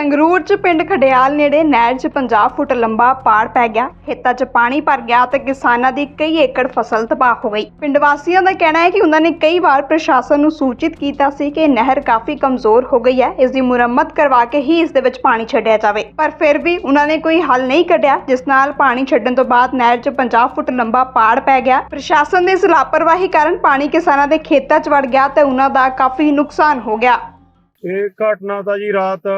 ਸੰਗਰੂਰ 'ਚ ਪਿੰਡ ਖਡਿਆਲ ਨੇੜੇ ਨਹਿਰ 'ਚ 50 ਫੁੱਟ ਲੰਬਾ ਪਾੜ ਪੈ ਗਿਆ। ਖੇਤਾਂ 'ਚ ਪਾਣੀ ਭਰ ਗਿਆ ਤੇ ਕਿਸਾਨਾਂ ਦੀ ਕਈ ਏਕੜ ਫਸਲ ਤਬਾਹ ਹੋ ਗਈ। ਪਿੰਡ ਵਾਸੀਆਂ ਦਾ ਕਹਿਣਾ ਹੈ ਕਿ ਉਹਨਾਂ ਨੇ ਕਈ ਵਾਰ ਪ੍ਰਸ਼ਾਸਨ ਨੂੰ ਸੂਚਿਤ ਕੀਤਾ ਸੀ ਕਿ ਨਹਿਰ ਕਾਫੀ ਕਮਜ਼ੋਰ ਹੋ ਗਈ ਹੈ। ਇਸ ਦੀ ਮੁਰੰਮਤ ਕਰਵਾ ਕੇ ਹੀ ਇਸ ਦੇ ਵਿੱਚ ਪਾਣੀ ਛੱਡਿਆ ਜਾਵੇ। ਪਰ ਫਿਰ ਵੀ ਉਹਨਾਂ ਨੇ ਕੋਈ ਹੱਲ ਨਹੀਂ ਕੱਢਿਆ, ਜਿਸ ਨਾਲ ਪਾਣੀ ਛੱਡਣ ਤੋਂ ਬਾਅਦ ਨਹਿਰ 'ਚ 50 ਫੁੱਟ ਲੰਬਾ ਪਾੜ ਪੈ ਗਿਆ। ਪ੍ਰਸ਼ਾਸਨ ਦੀ ਇਸ ਲਾਪਰਵਾਹੀ ਕਾਰਨ ਪਾਣੀ ਕਿਸਾਨਾਂ ਦੇ ਖੇਤਾਂ 'ਚ ਵੜ ਗਿਆ ਤੇ ਉਹਨਾਂ ਦਾ ਕਾਫੀ ਨੁਕਸਾਨ ਹੋ ਗਿਆ। ਇਹ ਘਟਨਾ ਤਾਂ ਜੀ ਰਾਤ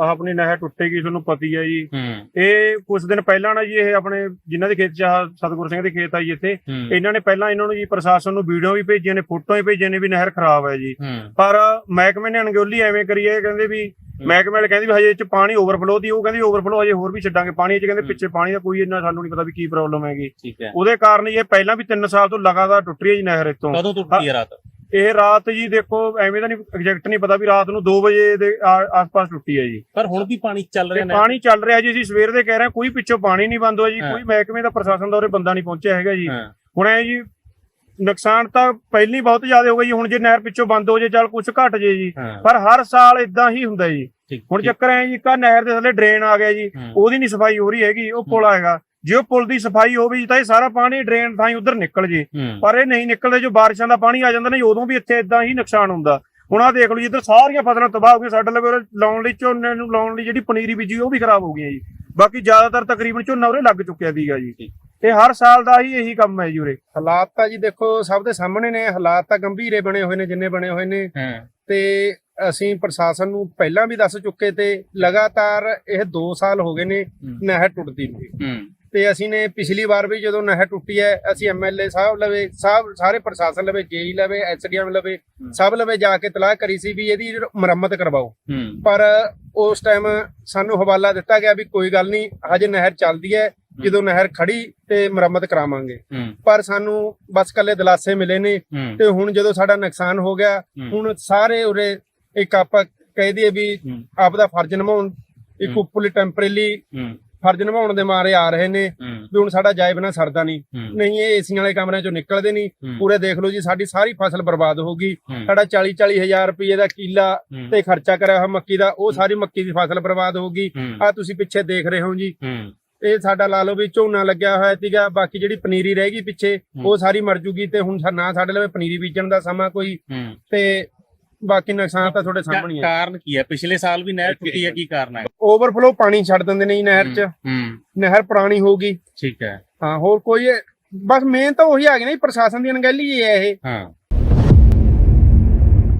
ਆਪਣੀ ਨਹਿਰ ਟੁੱਟੇਗੀ ਤੁਹਾਨੂੰ ਪਤੀ ਹੈ ਜੀ। ਇਹ ਕੁਝ ਦਿਨ ਪਹਿਲਾਂ ਨਾ ਜੀ ਇਹ ਆਪਣੇ ਜਿਨ੍ਹਾਂ ਦੇ ਖੇਤ ਚ ਸਤਿਗੁਰ ਸਿੰਘ ਦੇ ਖੇਤ ਆ ਜੀ ਇੱਥੇ ਇਹਨਾਂ ਨੇ ਪਹਿਲਾਂ ਇਹਨਾਂ ਨੂੰ ਜੀ ਪ੍ਰਸ਼ਾਸਨ ਨੂੰ ਵੀਡੀਓ ਵੀ ਭੇਜੀਆਂ ਨੇ ਫੋਟੋਆਂ ਵੀ ਭੇਜੀਆਂ ਨੇ ਵੀ ਨਹਿਰ ਖਰਾਬ ਹੈ ਜੀ। ਪਰ ਮਹਿਕਮੇ ਨੇ ਅਣਗੌਲੀ ਐਵੇਂ ਕਰੀ ਹੈ ਕਹਿੰਦੇ ਵੀ ਮਹਿਕਮੇ ਵਾਲੇ ਕਹਿੰਦੇ ਵੀ ਹਜੇ ਚ ਪਾਣੀ ਓਵਰਫਲੋ ਦੀ ਉਹ ਕਹਿੰਦੀ ਓਵਰਫਲੋ ਹਜੇ ਹੋਰ ਵੀ ਛੱਡਾਂਗੇ ਪਾਣੀ ਚ ਕਹਿੰਦੇ। ਪਿੱਛੇ ਪਾਣੀ ਦਾ ਕੋਈ ਇੰਨਾ ਸਾਨੂੰ ਨਹੀਂ ਪਤਾ ਵੀ ਕੀ ਪ੍ਰੋਬਲਮ ਹੈਗੀ। ਉਹਦੇ ਕਾਰਨ ਇਹ ਪਹਿਲਾਂ ਵੀ 3 ਸਾਲ ਤੋਂ ਲਗਾਤਾਰ ਟੁੱਟ ਰਹੀ ਹੈ ਜੀ ਨਹਿਰ ਇੱਥੋਂ। ਕਦੋਂ ਟੁੱਟੀ ਹੈ ਰਾਤ? ਇਹ ਰਾਤ ਜੀ ਦੇਖੋ ਐਵੇਂ ਤਾਂ ਨਹੀਂ ਐਗਜ਼ੈਕਟ ਨਹੀਂ ਪਤਾ ਵੀ ਰਾਤ ਨੂੰ 2 ਵਜੇ ਦੇ ਆ- ਆਸ-ਪਾਸ ਟੁੱਟੀ ਹੈ ਜੀ। ਪਰ ਹੁਣ ਵੀ ਪਾਣੀ ਚੱਲ ਰਿਹਾ ਨੇ। ਪਾਣੀ ਚੱਲ ਰਿਹਾ ਜੀ ਅਸੀਂ ਸਵੇਰ ਦੇ ਕਹਿ ਰਹੇ ਹਾਂ ਕੋਈ ਪਿੱਛੋਂ ਪਾਣੀ ਨਹੀਂ ਬੰਦ ਹੋਇਆ ਜੀ ਹਾਂ। ਕੋਈ ਮਹਿਕਮੇ ਦਾ ਪ੍ਰਸ਼ਾਸਨ ਦਾ ਉਰੇ ਬੰਦਾ ਨਹੀਂ ਪਹੁੰਚਿਆ ਹੈਗਾ ਜੀ। ਹਾਂ। ਹੁਣ ਐ ਜੀ ਨੁਕਸਾਨ ਤਾਂ ਪਹਿਲੀ ਬਹੁਤ ਜ਼ਿਆਦਾ ਹੋ ਗਿਆ ਜੀ ਹੁਣ ਜੇ ਨਹਿਰ ਪਿੱਛੋਂ ਬੰਦ ਹੋ ਜੇ ਚੱਲ ਕੁਝ ਘਟ ਜੇ ਜੀ। ਹਾਂ। ਪਰ ਹਰ ਸਾਲ ਇਦਾਂ ਹੀ ਹੁੰਦਾ ਜੀ। ਠੀਕ ਹੁਣ ਠੀਕ। ਚੱਕਰ ਐ ਜੀ ਕਾ ਨਹਿਰ ਦੇ ਥੱਲੇ ਡਰੇਨ ਆ ਗਿਆ ਜੀ ਹੂੰ। ਉਹਦੀ ਨਹੀਂ ਸਫ਼ਾਈ ਹੋ ਰਹੀ ਹੈਗੀ ਉਹ ਪੁਲ ਆਏਗਾ ਜੇ ਉਹ ਪੁਲ ਦੀ ਸਫ਼ਾਈ ਹੋਵੇ ਤਾਂ ਇਹ ਸਾਰਾ ਪਾਣੀ ਡਰੇਨ ਥਾਂ ਉਧਰ ਨਿਕਲ ਜੇ। ਪਰ ਇਹ ਨਹੀਂ ਨਿਕਲਦੇ ਜੋ ਬਾਰਿਸ਼ਾਂ ਦਾ ਪਾਣੀ ਆ ਜਾਂਦਾ ਨਾ ਉਦੋਂ ਵੀ ਇੱਥੇ ਇਦਾਂ ਹੀ ਨੁਕਸਾਨ ਹੁੰਦਾ। ਹੁਣ ਆ ਦੇਖ ਲਓ ਜੀ ਇੱਧਰ ਸਾਰੀਆਂ ਫਸਲਾਂ ਤਬਾਹ ਹੋ ਗਈਆਂ। ਸਾਡੇ ਲਵੇ ਲਾਉਣ ਲਈ ਝੋਨੇ ਨੂੰ ਲਾਉਣ ਲਈ ਜਿਹੜੀ ਪਨੀਰੀ ਬੀਜੀ ਉਹ ਵੀ ਖਰਾਬ ਹੋ ਗਈਆਂ ਜੀ। ਬਾਕੀ ਜ਼ਿਆਦਾਤਰ ਤਕਰੀਬਨ ਝੋਨਾ ਉਰੇ ਲੱਗ ਚੁੱਕਿਆ ਸੀਗਾ ਜੀ। ਤੇ ਹਰ ਸਾਲ ਦਾ ਹੀ ਇਹੀ ਕੰਮ ਹੈ ਜੀ ਉਰੇ। ਹਾਲਾਤ ਤਾਂ ਜੀ ਦੇਖੋ ਸਭ ਦੇ ਸਾਹਮਣੇ ਨੇ। ਹਾਲਾਤ ਤਾਂ ਗੰਭੀਰੇ ਬਣੇ ਹੋਏ ਨੇ ਜਿੰਨੇ ਬਣੇ ਹੋਏ ਨੇ। ਤੇ ਅਸੀਂ ਪ੍ਰਸ਼ਾਸਨ ਨੂੰ ਪਹਿਲਾਂ ਵੀ ਦੱਸ ਚੁੱਕੇ ਤੇ ਲਗਾਤਾਰ ਇਹ 2 ਸਾਲ ਹੋ ਗਏ ਨੇ। ਨਹਿਰ ਟੁੱਟਦੀ ਨੂੰ। ਤੇ ਅਸੀਂ ਨੇ ਪਿਛਲੀ ਵਾਰ ਵੀ ਜਦੋਂ ਨਹਿਰ ਟੁੱਟੀ ਹੈ ਅਸੀਂ ਐਮਐਲਏ ਸਾਹਿਬ ਲਵੇ ਸਾਹਿਬ ਸਾਰੇ ਪ੍ਰਸ਼ਾਸਨ ਲਵੇ ਜੇਈ ਲਵੇ ਐਸਡੀਐਮ ਲਵੇ ਸਭ ਲਵੇ ਜਾ ਕੇ ਤਲਾਹ ਕਰੀ ਸੀ ਵੀ ਇਹਦੀ ਮੁਰੰਮਤ ਕਰਵਾਓ। ਪਰ ਉਸ ਟਾਈਮ ਸਾਨੂੰ ਹਵਾਲਾ ਦਿੱਤਾ ਗਿਆ ਵੀ ਕੋਈ ਗੱਲ ਨਹੀਂ ਹਜੇ ਨਹਿਰ ਚੱਲਦੀ ਹੈ ਜਦੋਂ ਨਹਿਰ ਖੜੀ ਤੇ ਮੁਰੰਮਤ ਕਰਾਵਾਂਗੇ। ਪਰ ਸਾਨੂੰ ਬਸ ਕੱਲੇ ਦਿਲਾਸੇ ਮਿਲੇ ਨੇ ਤੇ ਹੁਣ ਜਦੋਂ ਸਾਡਾ ਨੁਕਸਾਨ ਹੋ ਗਿਆ। ਹੁਣ ਸਾਰੇ ਉਰੇ ਇੱਕ ਆਪਾਂ ਕਹਿ ਦਈਏ ਵੀ ਆਪ ਦਾ ਫਰਜ਼ ਨਿਭਾਉਣ ਇੱਕ। ਉੱਪਰਲੀ ਟੈਂਪਰੇਰੀ ਫਰਜ਼ ਨਿਭਾਉਣ ਦੇ ਮਾਰੇ ਆ ਰਹੇ ਨੇ ਵੀ ਹੁਣ ਸਾਡਾ ਜਾਇ ਬਿਨਾ ਸਰਦਾ ਨਹੀਂ। ਨਹੀਂ ਇਹ ਏਸੀਆਂ ਵਾਲੇ ਕਮਰਿਆਂ ਚੋਂ ਨਿਕਲਦੇ ਨਹੀਂ। ਪੂਰੇ ਦੇਖ ਲਓ ਜੀ ਸਾਡੀ ਸਾਰੀ ਫਸਲ ਬਰਬਾਦ ਹੋ ਗਈ। ਸਾਡਾ 40 40 ਹਜ਼ਾਰ ਰੁਪਏ ਦਾ ਕੀਲਾ। ਤੇ ਖਰਚਾ ਕਰਿਆ ਹੋਇਆ ਮੱਕੀ ਦਾ ਉਹ ਸਾਰੀ ਮੱਕੀ ਦੀ ਫਸਲ ਬਰਬਾਦ ਹੋ ਗਈ। ਆ ਤੁਸੀਂ ਪਿੱਛੇ ਦੇਖ ਰਹੇ ਹੋ ਜੀ। ਇਹ ਸਾਡਾ ਲਾ ਲਓ ਵੀ ਝੋਨਾ ਲੱਗਿਆ ਹੋਇਆ ਸੀਗਾ ਬਾਕੀ ਜਿਹੜੀ ਪਨੀਰੀ ਰਹਿ ਗਈ ਪਿੱਛੇ ਉਹ ਸਾਰੀ ਮਰ ਜੂਗੀ ਤੇ ਹੁਣ ਨਾ ਸਾਡੇ ਲਵੇ ਪਨੀਰੀ ਬੀਜਣ ਦਾ ਸਮਾਂ ਕੋਈ ਤੇ ਬਾਕੀ ਨੁਕਸਾਨ ਤਾਂ ਤੁਹਾਡੇ ਸਾਹਮਣੇ ਹੀ ਹੈ ਕਾਰਨ ਕੀ ਹੈ? ਪਿਛਲੇ ਸਾਲ ਵੀ ਨਹਿਰ ਟੁੱਟੀ ਹੈ ਕੀ ਕਾਰਨ ਹੈ? ਓਵਰਫਲੋ ਪਾਣੀ ਛੱਡ ਦਿੰਦੇ ਨੇ ਜੀ ਨਹਿਰ 'ਚ। ਹੂੰ। ਨਹਿਰ ਪੁਰਾਣੀ ਹੋਊਗੀ ਠੀਕ ਹੈ। ਹਾਂ ਹੋਰ ਕੋਈ ਇਹ- ਬਸ ਮੇਨ ਤਾਂ ਉਹੀ ਆ ਗਿਆ ਨਾ ਜੀ ਪ੍ਰਸ਼ਾਸਨ ਦੀ ਅਣਗਹਿਲੀ ਹੈ ਇਹ। ਹਾਂ।